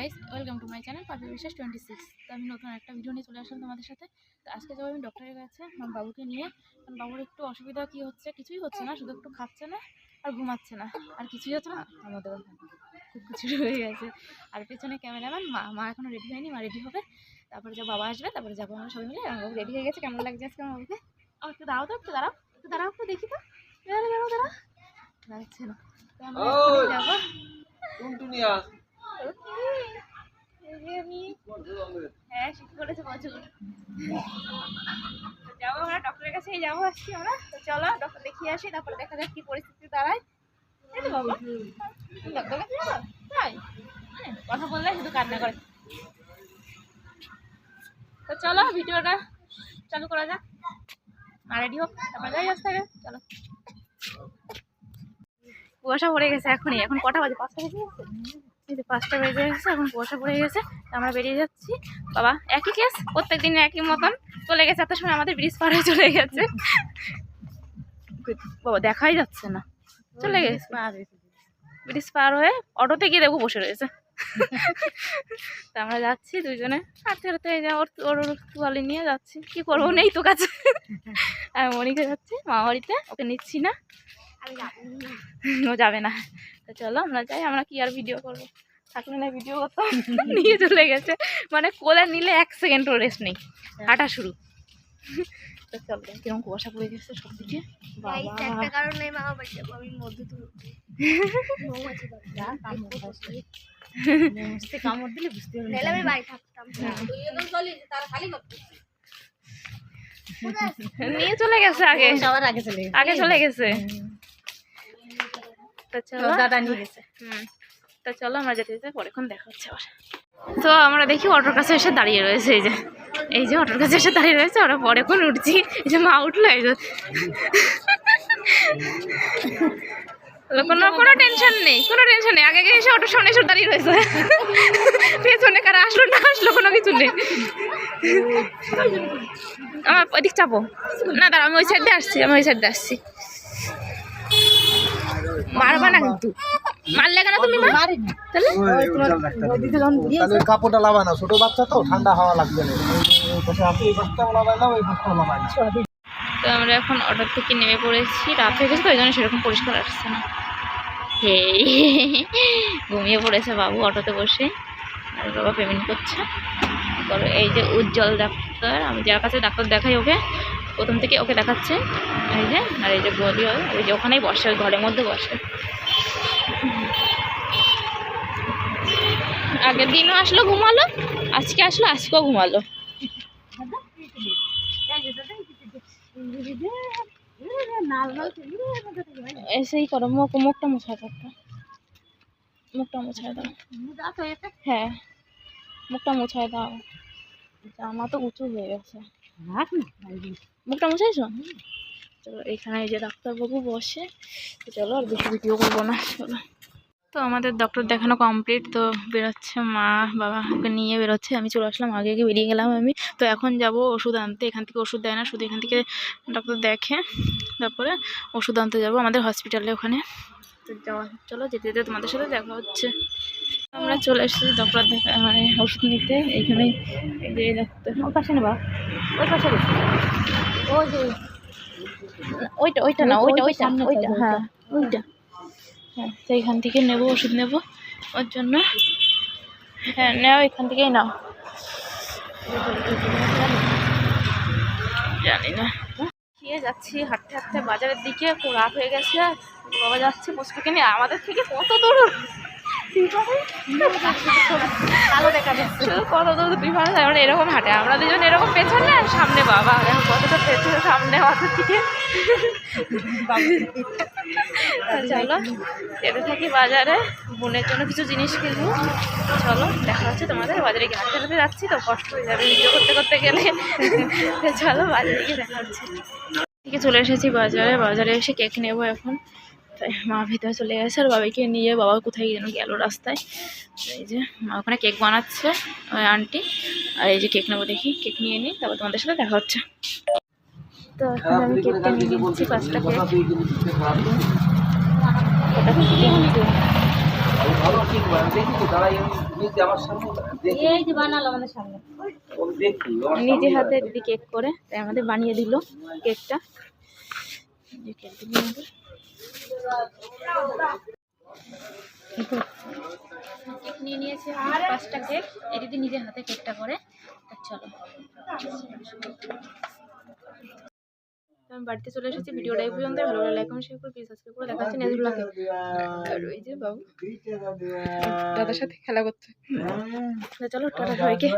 Guys welcome to my channel Papi Biswas twenty six তো আমি নতুন একটা ভিডিও নিয়ে চলে আসলাম তোমাদের সাথে। তো আজকে যাব আমি ডক্টরের কাছে আমার বাবুকে নিয়ে। কারণ বাবুর একটু অসুবিধা কী হচ্ছে কিছুই হচ্ছে না শুধু একটু খাচ্ছে না আর ঘুমাচ্ছে না। আর কিছুই হচ্ছে না আমাদের খুব কিছু হয়ে গেছে। আর পেছনে ক্যামেরাম্যান মা মা এখনও রেডি হয়নি মা রেডি হবে। তারপরে যা বাবা আসবে তারপরে যাব আমরা সবাই মিলে। আমার বাবু রেডি হয়ে গেছে কেমন লাগছে আজকে আমার বাবুকে আমার একটু দাঁড়াও তো একটু দাঁড়াও একটু দাঁড়াও একটু দেখি তো। দাঁড়াও দাঁড়াও দাঁড়াও। দাঁড়াচ্ছে না তো আমরা যাব। হ্যাঁ যাব আমরা ডক্টরের যাব আসছি আমরা। চলো ডক্টর দেখিয়ে আসি তারপরে দেখা যাক দাঁড়ায়। তো বাবা হ্যাঁ, কথা বললে শুধু করে। তো চলো ভিডিওটা চালু করা যাক। আর রেডি হোক তারপরে যাই আসতে হবে চলো। কুয়াশা পড়ে গেছে এখনই এখন কটা বাজে? পাঁচটা বেজে গেছে? পাঁচটা বেজে গেছে, এখন কুয়াশা পড়ে গেছে আমরা বেরিয়ে যাচ্ছি। বাবা, একই কেস প্রত্যেক দিন একই মতন চলে গেছে, এত সময় আমাদের ব্রিজ পার হয়ে চলে গেছে। বাবা, দেখাই যাচ্ছে না। চলে গেছে। ব্রিজ পার হয়ে অটোতে গিয়ে দেখব বসে রয়েছে। তা আমরা যাচ্ছি দুজনে। হাঁটতে হাঁটতে ওর ওর তোয়ালি নিয়ে যাচ্ছি। কি করব? নেই তো কাছে। আমি মনিকে যাচ্ছি মা বাড়িতে। ওকে নিচ্ছি না। ও যাবে না। তো চলো আমরা যাই আমরা কি আর ভিডিও করব? থাকলে না ভিডিও করতাম। নিয়ে চলে গেছে। মানে কোলে নিলে এক সেকেন্ডও রেস্ট নেই। হাঁটা শুরু। তো চলো কীরকম কুয়াশা পড়ে গেছে সব দিকে Guys, বাবা। একটা কারণে মামা বাড়ি যাব আমি মধু তুলতে মৌমাছি কামড় দিলে বুঝতে পারবে বাড়ি থাকতাম। নিয়ে চলে গেছে আগে। সবার আগে চলে আগে চলে গেছে। তো চলো। দাদা নিয়ে গেছে। হুম তা চলো আমরা যেতে যেতে পরেক্ষণ দেখা হচ্ছে আবার। তো আমরা দেখি অটোর কাছে এসে দাঁড়িয়ে রয়েছে এই যে। এই যে অটোর কাছে এসে দাঁড়িয়ে রয়েছে ওরা পরেক্ষণ উঠছি। এই যে মা উঠল এই যে। কোনো কোনো টেনশন নেই কোনো টেনশন নেই। আগে আগে এসে অটোর সামনে এসে দাঁড়িয়ে রয়েছে। পেছনে কারা আসলো না আসলো কোনো কিছু নেই। আমার ওইদিক চাপো। না দাঁড়া আমি ওই সাইড দিয়ে আসছি আমি ওই সাইড দিয়ে আসছি। মারবা না কিন্তু। মারলে কেন তুমি তাহলে? তাহলে কাপড়টা লাগায় না ছোট বাচ্চা তো ঠান্ডা হাওয়া লাগবে না। তো আমরা এখন অটো থেকে নেমে পড়েছি। রাত হয়ে গেছে তো ওই জন্য সেরকম পরিষ্কার আসছে না। হে ঘুমিয়ে পড়েছে বাবু অটোতে বসে। আর বাবা পেমেন্ট করছে। এই যে উজ্জ্বল ডাক্তার আমি যার কাছে ডাক্তার দেখাই ওকে। প্রথম থেকে ওকে দেখাচ্ছে। এই যে, আর এই যে হয় এই যে ওখানেই বসে ওই ঘরের মধ্যে বসে। আগের দিনও আসলো ঘুমালো, আজকে আসলো, আজকেও ঘুমালো। এসেই করো, মুখ, মুখটা দাও একটা। মুখটা মোছায় দাও। হ্যাঁ মুখটা মোছায় দাও। জামা তো উঁচু হয়ে গেছে। মুখটা মোছাইছো চলো, এখানে যে ডাক্তারবাবু বসে। চলো, আর বেশি ভিডিও করব না, চলো। তো আমাদের ডক্টর দেখানো কমপ্লিট তো বেরোচ্ছে মা, বাবা ওকে নিয়ে বেরোচ্ছে। আমি চলে আসলাম, আগে আগে বেরিয়ে গেলাম আমি। তো এখন যাব ওষুধ আনতে। এখান থেকে ওষুধ দেয় না, শুধু এখান থেকে ডক্টর দেখে, তারপরে ওষুধ আনতে যাব আমাদের হসপিটালে ওখানে। তো যাওয়া চলো, যেতে যেতে তোমাদের সাথে দেখা হচ্ছে। আমরা চলে এসেছি ডক্টর দেখা মানে ওষুধ নিতে। এইখানে এই যে ডাক্তার ওই পাশে নেবা ওই পাশে। ওই যে ওইটা ওইটা না ওইটা ওইটা ওইটা হ্যাঁ ওইটা। হ্যাঁ তো এখান থেকে নেব ওষুধ নেব। ওর জন্য। হ্যাঁ নাও এখান থেকেই নাও। জানি না। খেয়ে যাচ্ছি হাঁটতে হাঁটতে বাজারের দিকে। খুব রাত হয়ে গেছে। বাবা যাচ্ছে পুষ্পকে নিয়ে আমাদের থেকে কত দূর? কত দূর ডিফারেন্স আমরা এরকম হাঁটে। আমরা দুজন এরকম পেছনে আর সামনে বাবা। দেখো কতটা পেছনে, সামনে থেকে চলো। যেতে থাকি বাজারে। বোনের জন্য কিছু জিনিস কিনবো। চলো, দেখা হচ্ছে তোমাদের। বাজারে গিয়ে হাঁটতে যাচ্ছি, তো কষ্ট হয়ে যাবে ভিডিও করতে করতে গেলে। চলো, বাজারে গিয়ে দেখা হচ্ছে। চলে এসেছি বাজারে। বাজারে এসে কেক নেব এখন। তাই মা ভিতরে চলে গেছে আর বাবাকে নিয়ে বাবা কোথায় যেন গেল রাস্তায়। এই যে মা ওখানে কেক বানাচ্ছে ওই আন্টি। আর এই যে কেক নেব দেখি কেক নিয়ে নিই তারপর তোমাদের সাথে দেখা হচ্ছে। তো এখন আমি কেকটা নিয়ে নিচ্ছি পাঁচটা কেক। নিজে হাতে দিদি কেক করে তাই আমাদের বানিয়ে দিল কেকটা। কেক নিয়ে নিয়েছে পাঁচটা কেক। এই দিদি নিজে হাতে কেকটা করে চলো। আমি বাড়িতে চলে এসেছি ভিডিওটা এই পর্যন্ত ভালো লাগলে লাইক কমেন্ট শেয়ার করে প্লিজ সাবস্ক্রাইব করে দেখা হচ্ছে নেক্সট ব্লগে আর ওই যে বাবু দাদার সাথে খেলা করছে। তো চলো টাটা সবাইকে।